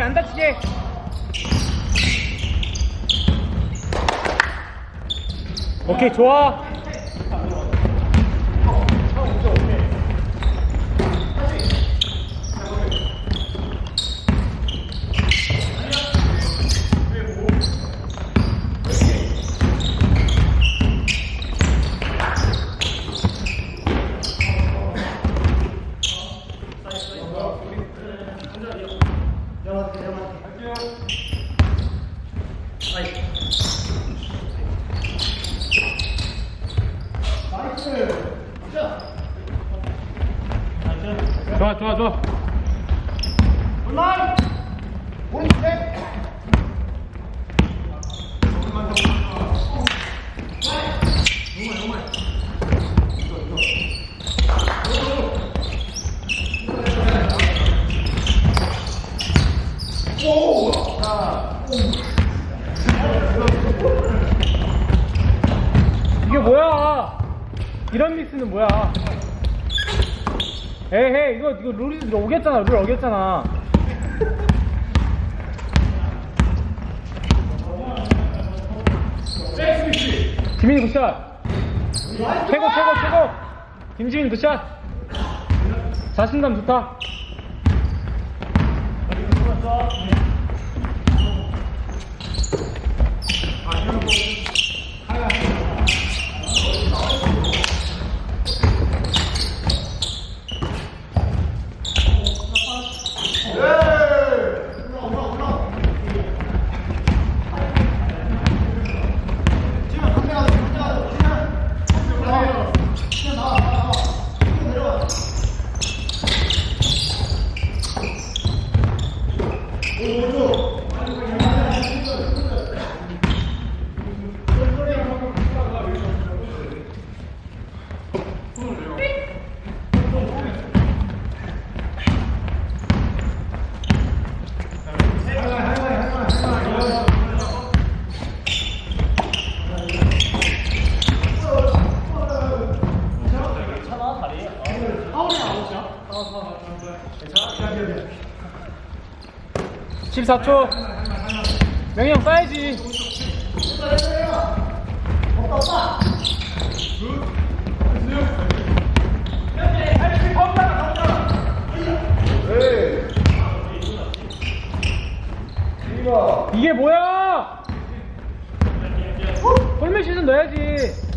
안 다치게 안 다치게 오케이 좋아 좋아 좋아. 좋아 이게 뭐야? 이런 미스는 뭐야 에헤 이거 이거 룰이 오겠잖아. 룰 어겼잖아. 김민희 굿샷. 최고 최고 최고. 김지민 굿샷. 자신감 좋다 14초. 명희 형 쏴야지 이게 뭐야 홀맨 시즌 넣어야지.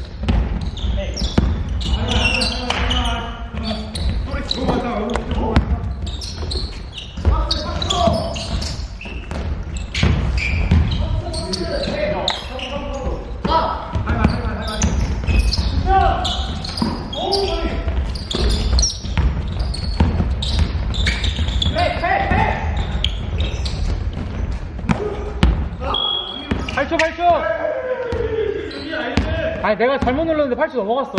팔초팔초 아니 내가 잘못 눌렀는데 8초 넘어갔어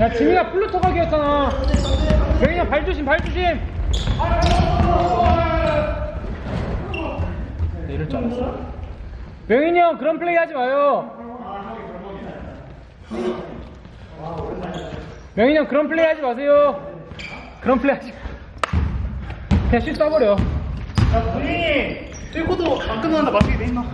야 지민아 플루터 각이었잖아. 명희야 발 조심 발 조심. 네, 이럴 줄 알았어? 명인이 형 그런 플레이 하지 마요. 명인이 형 그런 플레이 하지 마세요. 그런 플레이 하지 마. 그냥 슛 쏴버려. 야, 본인이 1코도 안 끝났는데 마시게 돼 있나?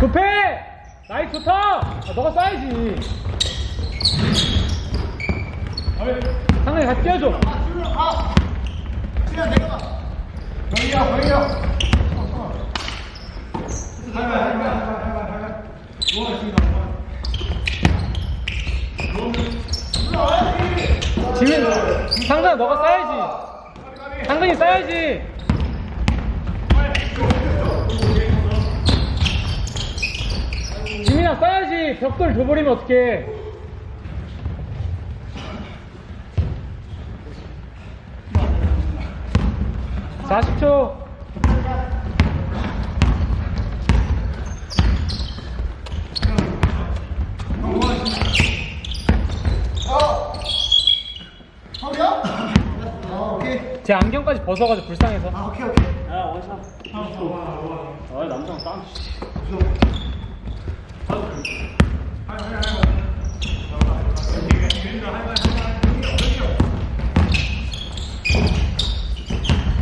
급해! 나이스 좋다! 아, 너가 쏴야지. 상당히 같이 뛰어줘. 아, 내가 봐. 지민, 상근아 너가 쌓야지. 상근이 쌓야지. 지민아 쌓야지. 벽돌 줘버리면 어떡해. 40초. 제 안경까지 벗어가지고 불쌍해서. 아, 오케이, 오케이. 야, 원샷. 아, 남성 땀.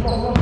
무서워.